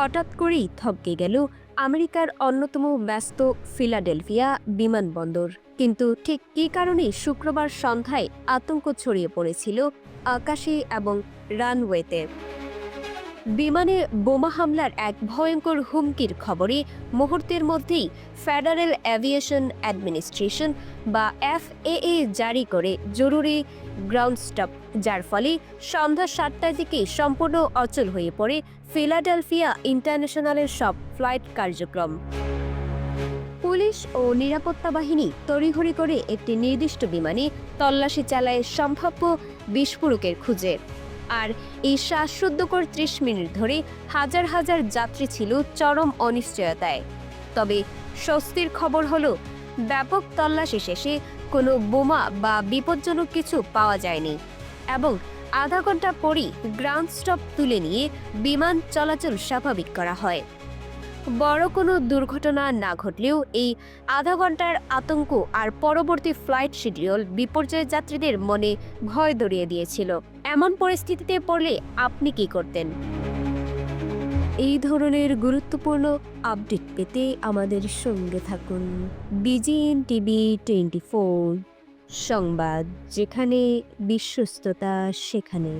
হঠাৎ করেই থমকে গেল আমেরিকার অন্যতম ব্যস্ত ফিলাডেলফিয়া বিমানবন্দর। কিন্তু ঠিক কী কারণে শুক্রবার সন্ধ্যায় আতঙ্ক ছড়িয়ে পড়েছিল আকাশে এবং রানওয়েতে? বিমানে বোমা হামলার এক ভয়ঙ্কর হুমকির খবরে মুহূর্তের মধ্যেই ফেডারেল অ্যাভিয়েশন অ্যাডমিনিস্ট্রেশন বা এফএএ জারি করে জরুরি গ্রাউন্ড স্টপ যার ফলে সন্ধ্যা সাতটার দিকে সম্পূর্ণ অচল হয়ে পড়ে ফিলাডেলফিয়া ইন্টারন্যাশনালের সব ফ্লাইট কার্যক্রম। পুলিশ ও নিরাপত্তা বাহিনী তড়িঘড়ি করে একটি নির্দিষ্ট বিমানে তল্লাশি চালায় সম্ভাব্য বিস্ফোরকের খুঁজে। আর এই শ্বাসরুদ্ধকর ত্রিশ মিনিট ধরে হাজার হাজার যাত্রী ছিল চরম অনিশ্চয়তায়। তবে স্বস্তির খবর হলো, ব্যাপক তল্লাশি শেষে কোনো বোমা বা বিপজ্জনক কিছু পাওয়া যায়নি এবং আধা ঘণ্টা পরই গ্রাউন্ড স্টপ তুলে নিয়ে বিমান চলাচল স্বাভাবিক করা হয়। বড় কোনো দুর্ঘটনা না ঘটলেও এই আধা ঘণ্টার আতঙ্ক আর পরবর্তী ফ্লাইট শিডিউল বিপর্যয় যাত্রীদের মনে ভয় ধরিয়ে দিয়েছিল। এমন পরিস্থিতিতে পড়লে আপনি কি করতেন? এই ধরনের গুরুত্বপূর্ণ আপডেট পেতে আমাদের সঙ্গে থাকুন। বিজিএন টিভি টোয়েন্টি সংবাদ, যেখানে বিশ্বস্ততা সেখানে